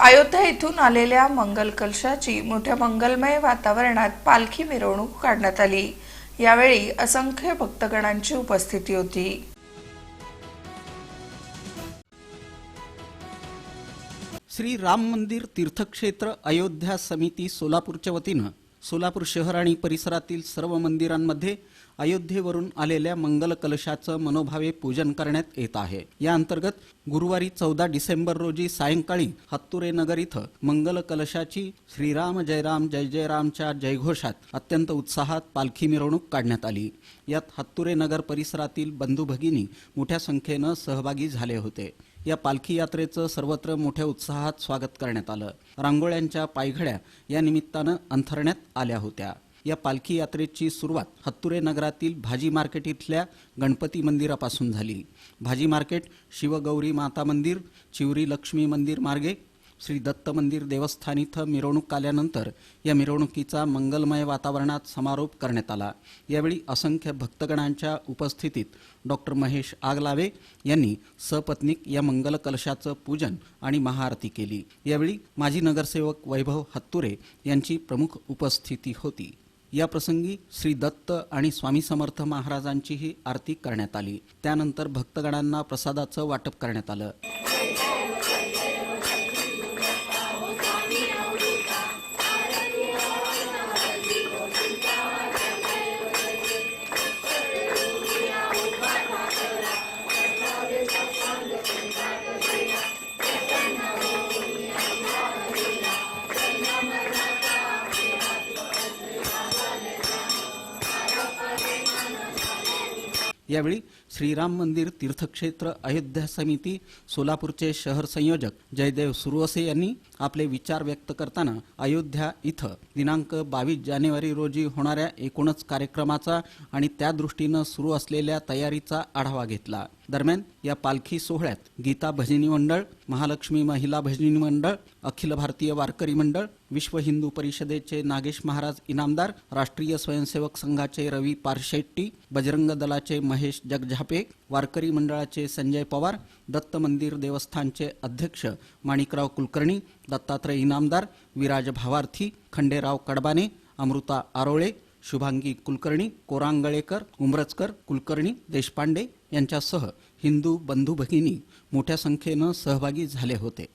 अयोध्या इथून आलेल्या मंगल कलशाची मोठ्या मंगलमय वातावरणात पालखी मिरवणूक काढण्यात आली. यावेळी असंख्य भक्तगणांची उपस्थिती होती. श्री राम मंदिर तीर्थक्षेत्र अयोध्या समिती सोलापूरच्या वतीनं सोलापूर शहर आणि परिसरातील सर्व मंदिरांमध्ये अयोध्येवरून आलेल्या मंगल कलशाचं मनोभावे पूजन करण्यात येत आहे. या अंतर्गत गुरुवारी चौदा डिसेंबर रोजी सायंकाळी हत्तुरे नगर इथं मंगल कलशाची श्रीराम जयराम जय जयरामच्या जयघोषात अत्यंत उत्साहात पालखी मिरवणूक काढण्यात आली. यात हत्तुरे नगर परिसरातील बंधू भगिनी मोठ्या संख्येनं सहभागी झाले होते. या पालखी यात्रेचं सर्वत्र मोठ्या उत्साहात स्वागत करण्यात आलं. रांगोळ्यांच्या पायघड्या या निमित्तानं अंथरण्यात आल्या होत्या. या पालखी यात्रेची सुरुवात हत्तुरे नगरातील भाजी मार्केट इथल्या गणपती मंदिरापासून झाली. भाजी मार्केट शिवगौरी माता मंदिर चिवरी लक्ष्मी मंदिर मार्गे श्री दत्त मंदिर देवस्थान इथं मिरवणूक आल्यानंतर या मिरवणुकीचा मंगलमय वातावरणात समारोप करण्यात आला. यावेळी असंख्य भक्तगणांच्या उपस्थितीत डॉक्टर महेश आगलावे यांनी सपत्नीक या मंगल कलशाचं पूजन आणि महाआरती केली. यावेळी माजी नगरसेवक वैभव हत्तुरे यांची प्रमुख उपस्थिती होती. या प्रसंगी श्री दत्त आणि स्वामी समर्थ महाराजांचीही आरती करण्यात आली. त्यानंतर भक्तगणांना प्रसादाचं वाटप करण्यात आलं. यावेळी श्रीराम मंदिर तीर्थक्षेत्र अयोध्या समिती सोलापूरचे शहर संयोजक जयदेव सुरवसे यांनी आपले विचार व्यक्त करताना अयोध्या इथं दिनांक बावीस जानेवारी रोजी होणाऱ्या एकूणच कार्यक्रमाचा आणि त्या दृष्टीनं सुरू असलेल्या तयारीचा आढावा घेतला. दरम्यान या पालखी सोहळ्यात गीता भजनी मंडळ महालक्ष्मी महिला भजनी मंडळ अखिल भारतीय वारकरी मंडळ विश्व हिंदू परिषदेचे नागेश महाराज इनामदार राष्ट्रीय स्वयंसेवक संघाचे रवी पारशेट्टी बजरंग दलाचे महेश जगझापे वारकरी मंडळाचे संजय पवार दत्त मंदिर देवस्थानचे अध्यक्ष माणिकराव कुलकर्णी दत्तात्रय इनामदार विराज भावार्थी खंडेराव कडबाने अमृता आरोळे शुभांगी कुलकर्णी कोरांगळेकर उमरजकर कुलकर्णी देशपांडे यांच्यासह हिंदू बंधू भगिनी मोठ्या संख्येनं सहभागी झाले होते.